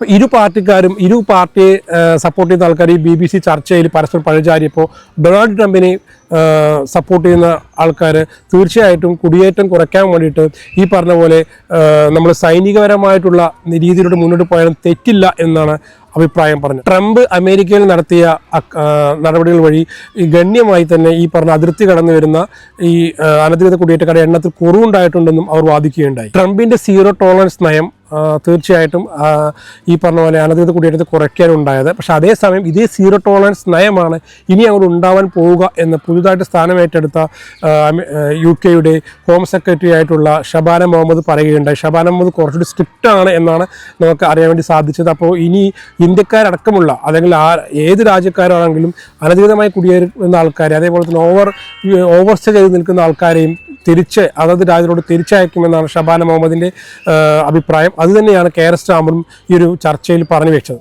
ഇരു പാർട്ടിക്കാരും ഇരു പാർട്ടിയെ സപ്പോർട്ട് ചെയ്യുന്ന ആൾക്കാർ ഈ ബി ബി സി ചർച്ചയിൽ പരസ്പരം പഴചാരിയപ്പോൾ ഡൊണാൾഡ് ട്രംപിനെ സപ്പോർട്ട് ചെയ്യുന്ന ആൾക്കാർ തീർച്ചയായിട്ടും കുടിയേറ്റം കുറയ്ക്കാൻ വേണ്ടിയിട്ട് ഈ പറഞ്ഞ പോലെ നമ്മൾ സൈനികപരമായിട്ടുള്ള രീതിയിലൂടെ മുന്നോട്ട് പോയാലും തെറ്റില്ല എന്നാണ് അഭിപ്രായം പറഞ്ഞു ട്രംപ് അമേരിക്കയിൽ നടത്തിയ നടപടികൾ വഴി ഗണ്യമായി തന്നെ ഈ പറഞ്ഞ അതിർത്തി കടന്നു വരുന്ന ഈ അനധികൃത കുടിയേറ്റക്കാരുടെ എണ്ണത്തിൽ കുറവുണ്ടായിട്ടുണ്ടെന്നും അവർ വാദിക്കുകയുണ്ടായി. ട്രംപിന്റെ സീറോ ടോളറൻസ് നയം തീർച്ചയായിട്ടും ഈ പറഞ്ഞ പോലെ അനധികൃത കുടിയേറ്റത്തെ കുറയ്ക്കാനുണ്ടായത് പക്ഷേ അതേസമയം ഇതേ സീറോ ടോളറൻസ് നയമാണ് ഇനി അങ്ങോട്ട് ഉണ്ടാവാൻ പോവുക എന്ന് പുതുതായിട്ട് സ്ഥാനമേറ്റെടുത്ത യു കെയുടെ ഹോം സെക്രട്ടറി ആയിട്ടുള്ള ഷബാന മുഹമ്മദ് പറയുകയുണ്ടായി. ഷബാന മുഹമ്മദ് കുറച്ചുകൂടി സ്ട്രിക്റ്റ് ആണ് എന്നാണ് നമുക്ക് അറിയാൻ വേണ്ടി സാധിച്ചത്. അപ്പോൾ ഇനി ഇന്ത്യക്കാരടക്കമുള്ള അല്ലെങ്കിൽ ആ ഏത് രാജ്യക്കാരാണെങ്കിലും അനധികൃതമായി കുടിയേറുന്ന ആൾക്കാരെ അതേപോലെ തന്നെ ഓവർ ഓവർ സ്റ്റേ ചെയ്ത് നിൽക്കുന്ന ആൾക്കാരെയും തിരിച്ച് അതത് രാജ്യത്തോട് തിരിച്ചയക്കുമെന്നാണ് ഷബാന മുഹമ്മദിന്റെ അഭിപ്രായം. അതുതന്നെയാണ് കെ ആർ സ്റ്റാമറും ഈ ഒരു ചർച്ചയിൽ പറഞ്ഞു വെച്ചത്.